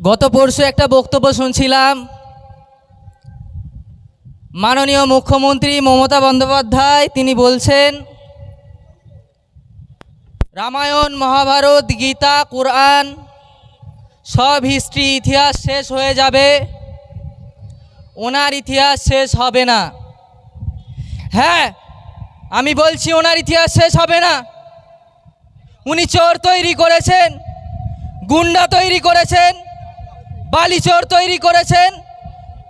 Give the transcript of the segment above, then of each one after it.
গত পরশু একটা বক্তব্য শুনছিলাম। মাননীয় মুখ্যমন্ত্রী মমতা বন্দ্যোপাধ্যায়, তিনি বলছেন, রামায়ণ, মহাভারত, গীতা, কোরআন, সব হিস্ট্রি ইতিহাস শেষ হয়ে যাবে। ওনার ইতিহাস শেষ হবে না। হ্যাঁ আমি বলছি ওনার ইতিহাস শেষ হবে না। উনি চোর তৈরি করেছেন, গুন্ডা তৈরি করেছেন বালি চোর তৈরি করেছেন,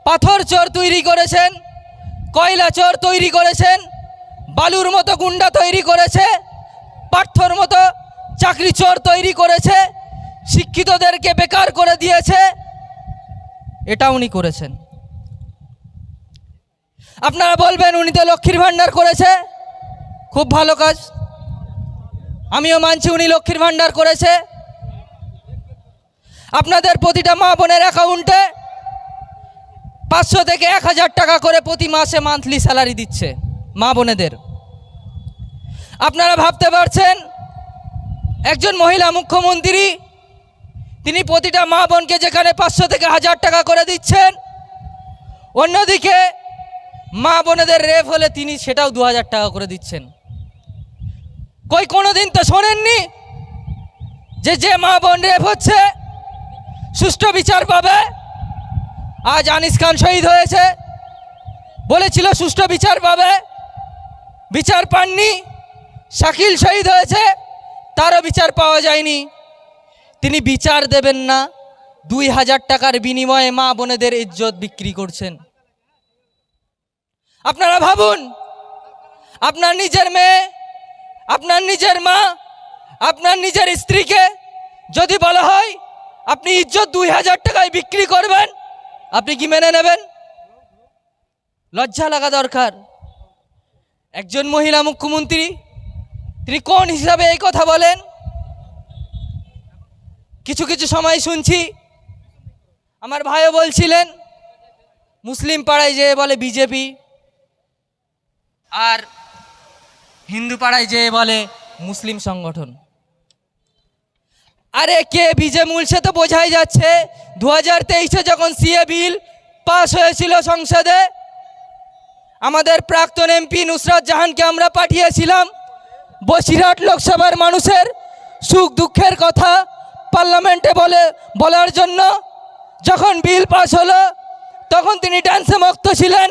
পাথর চোর তৈরি করেছেন, কয়লা চোর তৈরি করেছেন, বালুর মতো গুন্ডা তৈরি করেছে, পার্থর মতো চাকরি চোর তৈরি করেছে, শিক্ষিতদেরকে বেকার করে দিয়েছে এটা উনি করেছেন। আপনারা বলবেন উনি তো লক্ষ্মীর ভাণ্ডার করেছে, খুব ভালো কাজ। আমিও মানছি উনি লক্ষ্মীর ভাণ্ডার করেছে। আপনাদের প্রতিটা মা বোনের অ্যাকাউন্টে পাঁচশো থেকে এক হাজার টাকা করে প্রতি মাসে মান্থলি স্যালারি দিচ্ছে মা বোনেদের। আপনারা ভাবতে পারছেন, একজন মহিলা মুখ্যমন্ত্রী, তিনি প্রতিটা মা বোনকে যেখানে পাঁচশো থেকে হাজার টাকা করে দিচ্ছেন, অন্যদিকে মা বোনেদের রেপ হলে তিনি সেটাও দু হাজার টাকা করে দিচ্ছেন। কই কোনো দিন তো শোনেননি যে যে মা বোন রেপ হচ্ছে সুষ্ঠু বিচার পাবে। আজ আনিস খান শহীদ হয়েছে। বলেছিল সুষ্ঠু বিচার পাবে। বিচার পাননি। শাকিল শহীদ হয়েছে। তারও বিচার পাওয়া যায়নি। তিনি বিচার দেবেন না। দুই হাজার টাকার বিনিময়ে মা বোনেদের ইজ্জত বিক্রি করছেন। আপনারা ভাবুন, আপনার নিজের মেয়ে, আপনার নিজের মা, আপনার নিজের স্ত্রীকে যদি বলা হয় আপনি ইজ্জত দুই হাজার টাকায় বিক্রি করবেন, আপনি কি মেনে নেবেন? লজ্জা লাগা দরকার। একজন মহিলা মুখ্যমন্ত্রী তিনি কোন হিসাবে এই কথা বলেন। কিছু কিছু সময় শুনছি আমার ভাইও বলছিলেন, মুসলিম পাড়ায় যেয়ে বলে বিজেপি, আর হিন্দু পাড়ায় যেয়ে বলে মুসলিম সংগঠন। আরে কে বিজে মূল সে তো বোঝাই যাচ্ছে। দু হাজার তেইশে যখন সিএ বিল পাস হয়েছিল সংসদে, আমাদের প্রাক্তন এমপি নুসরাত জাহানকে আমরা পাঠিয়েছিলাম। বসিরহাট লোকসভার মানুষের সুখ দুঃখের কথা পার্লামেন্টে বলে, বলার জন্য যখন বিল পাস হলো, তখন তিনি ডান্সে মুক্ত ছিলেন।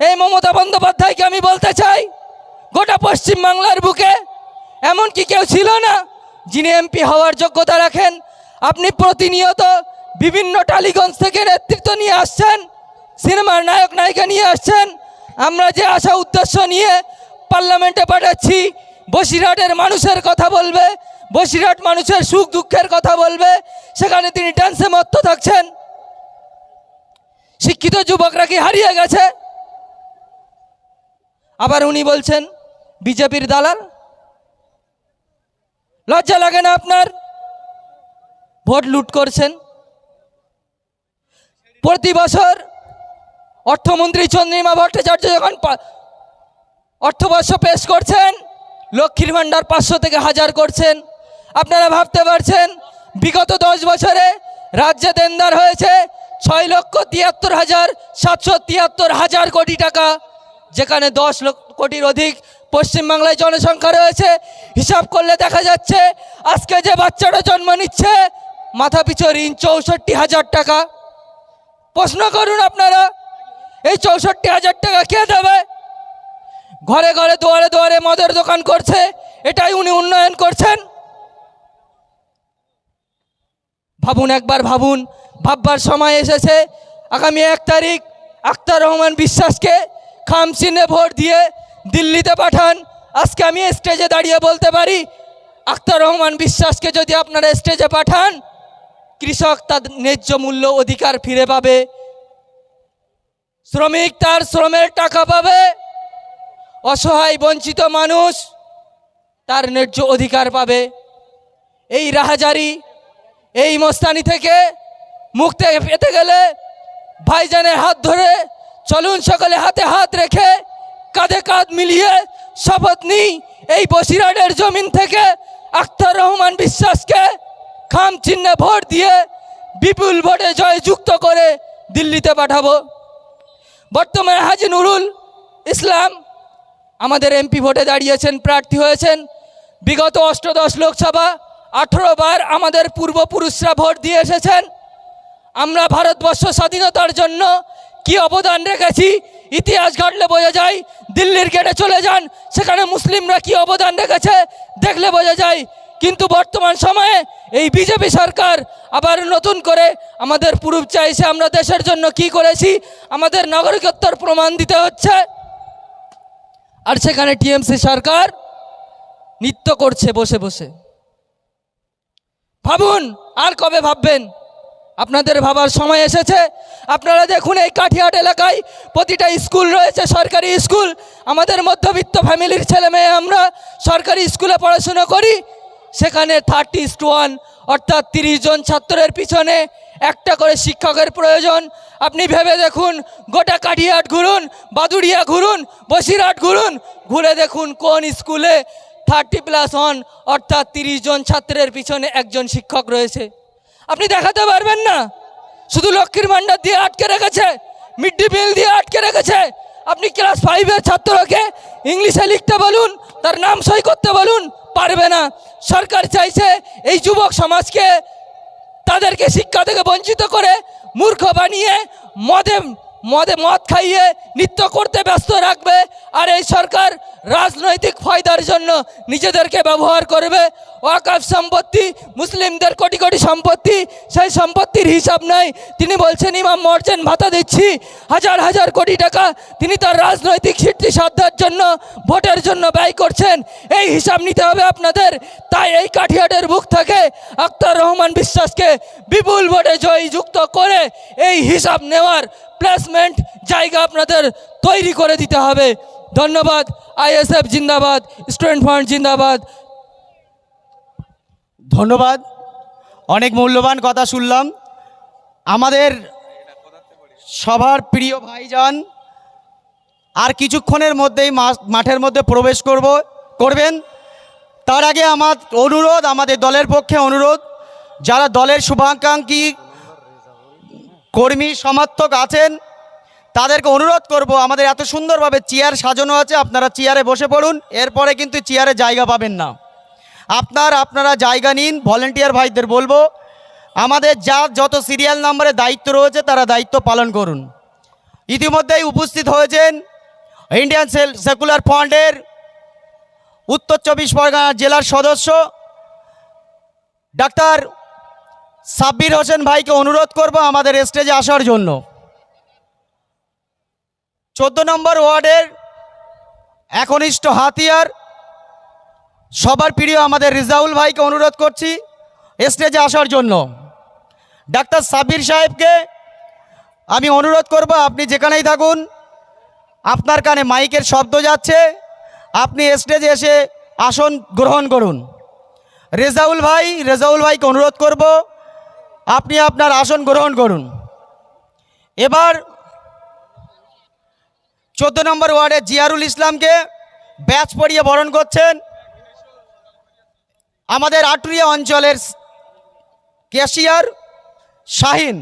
এই মমতা বন্দ্যোপাধ্যায়কে আমি বলতে চাই, গোটা পশ্চিম বাংলার বুকে এমন কি কেউ ছিল না যিনি এমপি হওয়ার যোগ্যতা রাখেন, আপনি প্রতিনিয়ত বিভিন্ন টালিগঞ্জ থেকে নেতৃত্ব নিয়ে আসছেন, সিনেমার নায়ক নায়িকা নিয়ে আসছেন। আমরা যে আশা উদ্দেশ্য নিয়ে পার্লামেন্টে পাঠাচ্ছি, বসিরহাটের মানুষের কথা বলবে, বসিরহাট মানুষের সুখ দুঃখের কথা বলবে, সেখানে তিনি ডান্সে মত্ত থাকছেন। শিক্ষিত যুবকরা কি হারিয়ে গেছে? আবার উনি বলছেন, বিজেপির দালাল লজ্জা লাগে না আপনার? ভোট লুট করছেন। প্রতি বছর অর্থমন্ত্রী চন্দ্রিমা ভট্টাচার্য যখন অর্থবর্ষ পেশ করছেন, লক্ষ্মীর ভাণ্ডার পাঁচশো থেকে হাজার করছেন। আপনারা ভাবতে পারছেন, বিগত দশ বছরে রাজ্যে দেনদার হয়েছে ছয় লক্ষ তিয়াত্তর হাজার সাতশো তিয়াত্তর হাজার কোটি টাকা, যেখানে দশ লক্ষ কোটির অধিক পশ্চিমবাংলায় জনসংখ্যা রয়েছে, হিসাব করলে দেখা যাচ্ছে আজকে যে বাচ্চাটা জন্ম নিচ্ছে, মাথা পিছু ঋণ চৌষট্টি হাজার টাকা। প্রশ্ন করুন আপনারা, এই চৌষট্টি হাজার টাকা কে দেবে? ঘরে ঘরে দুয়ারে দুয়ারে মদের দোকান করছে, এটাই উনি উন্নয়ন করছেন। ভাবুন একবার, ভাবুন, ভাববার সময় এসেছে। আগামী এক তারিখ আক্তার রহমান বিশ্বাসকে খাম চিহ্নে ভোট দিয়ে দিল্লিতে পাঠান। আজকে আমি স্টেজে দাঁড়িয়ে বলতে পারি আখতার রহমান বিশ্বাসকে যদি আপনারা স্টেজে পাঠান, কৃষক তার ন্যায্য মূল্য অধিকার ফিরে পাবে। শ্রমিক তার শ্রমের টাকা পাবে। অসহায়, বঞ্চিত মানুষ তার ন্যায্য অধিকার পাবে। এই রাহাজারি, এই মস্তানি থেকে মুক্তি পেতে গেলে ভাইজানের হাত ধরে চলুন সকলে হাতে হাত রেখে কাঁধে কাঁধ মিলিয়ে শপথ নিই এই বসিরহাটের জমিন থেকে আখতার রহমান বিশ্বাসকে খাম চিহ্নে ভোট দিয়ে বিপুল ভোটে জয়যুক্ত করে দিল্লিতে পাঠাবো। বর্তমানে হাজি নুরুল ইসলাম আমাদের এমপি ভোটে দাঁড়িয়েছেন, প্রার্থী হয়েছেন। বিগত অষ্টদশ লোকসভা আঠেরো বার আমাদের পূর্বপুরুষরা ভোট দিয়ে এসেছেন। আমরা ভারতবর্ষ স্বাধীনতার জন্য কি অবদান রেখেছি ইতিহাস ঘাটলে বোঝা যায়, দিল্লির গেটে চলে যান, সেখানে মুসলিমরা কি অবদান রেখেছে দেখলে বোঝা যায়। কিন্তু বর্তমান সময়ে এই বিজেপি সরকার আবার নতুন করে আমাদের পূর্ব চাইছে, আমরা দেশের জন্য কি করেছি, আমাদের নাগরিকত্বর প্রমাণ দিতে হচ্ছে। আর সেখানে টিএমসি সরকার নৃত্য করছে, বসে বসে। ভাবুন, আর কবে ভাববেন? আপনাদের ভাবার সময় এসেছে। আপনারা দেখুন এই কাঠিয়াট এলাকায় প্রতিটা স্কুল রয়েছে, সরকারি স্কুল। আমাদের মধ্যবিত্ত ফ্যামিলির ছেলে মেয়ে আমরা সরকারি স্কুলে পড়াশুনো করি। সেখানে থার্টি টু ওয়ান অর্থাৎ তিরিশ জন ছাত্রের পিছনে একটা করে শিক্ষকের প্রয়োজন। আপনি ভেবে দেখুন, গোটা কাঠিয়াট ঘুরুন, বাদুড়িয়া ঘুরুন, বসিরহাট ঘুরুন, ঘুরে দেখুন কোন স্কুলে থার্টি প্লাস ওয়ান অর্থাৎ তিরিশ জন ছাত্রের পিছনে একজন শিক্ষক রয়েছে। আপনি দেখাতে পারবেন না। শুধু লক্ষ্মীর ভান্ডার দিয়ে আটকে রেখেছে মিড ডে মিল দিয়ে আটকে রেখেছে। আপনি ক্লাস ফাইভের ছাত্রকে ইংলিশে লিখতে বলুন, তার নাম সই করতে বলুন, পারবে না। সরকার চাইছে এই যুবক সমাজকে তাদেরকে শিক্ষা থেকে বঞ্চিত করে মূর্খ বানিয়ে মদে মদে মদ খাইয়ে নৃত্য করতে ব্যস্ত রাখবে, আর এই সরকার রাজনৈতিক ফায়দার জন্য নিজেদেরকে ব্যবহার করবে। ওয়াকাফ সম্পত্তি, মুসলিমদের কোটি কোটি সম্পত্তি, সেই সম্পত্তির হিসাব নাই। তিনি বলছেন, ইমাম মর্চেন ভাতা দিচ্ছি, হাজার হাজার কোটি টাকা তিনি তার রাজনৈতিক সিদ্ধি সাধ্যার জন্য, ভোটের জন্য ব্যয় করছেন। এই হিসাব নিতে হবে আপনাদের। তাই এই কাঠিয়াটের বুক থেকে আক্তার রহমান বিশ্বাসকে বিপুল ভোটে জয়যুক্ত করে এই হিসাব নেওয়ার প্লেসমেন্ট জায়গা আপনাদের তৈরি করে দিতে হবে। ধন্যবাদ, আইএসএফ জিন্দাবাদ, স্টুডেন্ট ফান্ড জিন্দাবাদ। ধন্যবাদ, অনেক মূল্যবান কথা শুনলাম। আমাদের সবার প্রিয় ভাইজান, আর কিছুক্ষণের মধ্যেই মাঠের মধ্যে প্রবেশ করব, করবেন। তার আগে আমার অনুরোধ, আমাদের দলের পক্ষে অনুরোধ, যারা দলের শুভাকাঙ্ক্ষী কর্মী, সমর্থক আছেন। তাদেরকে অনুরোধ করব, আমাদের এত সুন্দরভাবে চেয়ার সাজানো আছে, আপনারা চেয়ারে বসে পড়ুন, এরপরে কিন্তু চেয়ারে জায়গা পাবেন না। আপনার, আপনারা জায়গা নিন, ভলেন্টিয়ার ভাইদের বলব, আমাদের যা যত সিরিয়াল নাম্বারে দায়িত্ব রয়েছে, তারা দায়িত্ব পালন করুন। ইতিমধ্যেই উপস্থিত হয়েছেন ইন্ডিয়ান সেল, সেকুলার ফান্ডের উত্তর চব্বিশ পরগনা জেলার সদস্য, ডাক্তার সাব্বির হোসেন ভাইকে অনুরোধ করব আমাদের স্টেজে আসার জন্য। চোদ্দ নম্বর ওয়ার্ডের একনিষ্ঠ হাতিয়ার, সবার প্রিয় আমাদের রিজাউল ভাইকে অনুরোধ করছি স্টেজে আসার জন্য। ডাক্তার সাব্বির সাহেবকে আমি অনুরোধ করব, আপনি যেখানেই থাকুন, আপনার কানে মাইকের শব্দ যাচ্ছে, আপনি স্টেজে এসে আসন গ্রহণ করুন। রেজাউল ভাই, রেজাউল ভাইকে অনুরোধ করব আপনি আপনার আসন গ্রহণ করুন। এবার চোদ্দ নম্বর ওয়ার্ডে জিয়ারুল ইসলামকে ব্যাচ পড়িয়ে বরণ করছেন আমাদের আটুরিয়া অঞ্চলের ক্যাশিয়ার শাহিন।